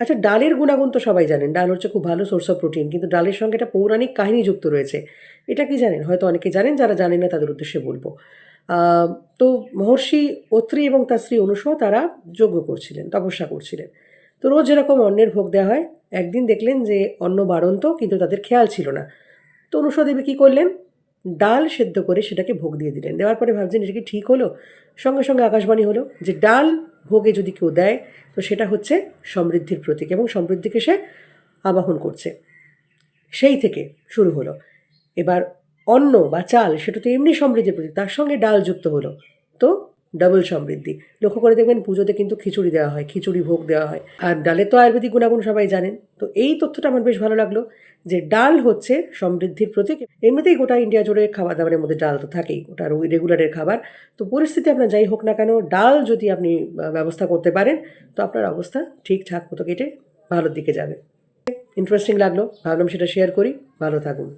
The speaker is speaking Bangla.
আচ্ছা ডালের গুণাগুণ তো সবাই জানেন। ডাল হচ্ছে খুব ভালো সোর্স অফ প্রোটিন কিন্তু ডালের সঙ্গে একটা পৌরাণিক কাহিনী যুক্ত রয়েছে। এটা কি জানেন? হয়তো অনেকে জানেন, যারা জানেন না তাদের উদ্দেশ্যে বলব। তো মহর্ষি অত্রি এবং তার স্ত্রী অনুসূয়া, তারা যজ্ঞ করছিলেন, তপস্যা করছিলেন। তো রোজ যেরকম অন্নের ভোগ দেওয়া হয়, একদিন দেখলেন যে অন্ন বাড়ন্ত, কিন্তু তাদের খেয়াল ছিল না। তো অনুসূয়া দেবী কী করলেন? ডাল সেদ্ধ করে সেটাকে ভোগ দিয়ে দিলেন। দেওয়ার পরে ভাবছেন, এটা কি ঠিক হলো? সঙ্গে সঙ্গে আকাশবাণী হলো যে ডাল ভোগে যদি কেউ দেয়, তো সেটা হচ্ছে সমৃদ্ধির প্রতীক এবং সমৃদ্ধিকে সে আবাহন করছে। সেই থেকে শুরু হলো। এবার অন্ন বা চাল, সেটা তো এমনি সমৃদ্ধির প্রতীক, তার সঙ্গে ডাল যুক্ত হলো। তো ডাবল সমৃদ্ধি। লক্ষ্য করে দেখবেন পুজোতে কিন্তু খিচুড়ি দেওয়া হয়, খিচুড়ি ভোগ দেওয়া হয়। আর ডালের তো আয়ুর্বেদিক গুণাগুণ সবাই জানেন। তো এই তথ্যটা আমার বেশ ভালো লাগল যে ডাল হচ্ছে সমৃদ্ধির প্রতীক। এমনিতেই গোটা ইন্ডিয়া জুড়ে খাবার দাবারের মধ্যে ডাল তো থাকেই ওটা রেগুলারের খাবার। তো পরিস্থিতি আপনার যাই হোক না কেন, ডাল যদি আপনি ব্যবস্থা করতে পারেন, তো আপনার অবস্থা ঠিকঠাক মতো কেটে ভালোর দিকে যাবে। ইন্টারেস্টিং লাগল, ভাবলাম সেটা শেয়ার করি, ভালো থাকুন।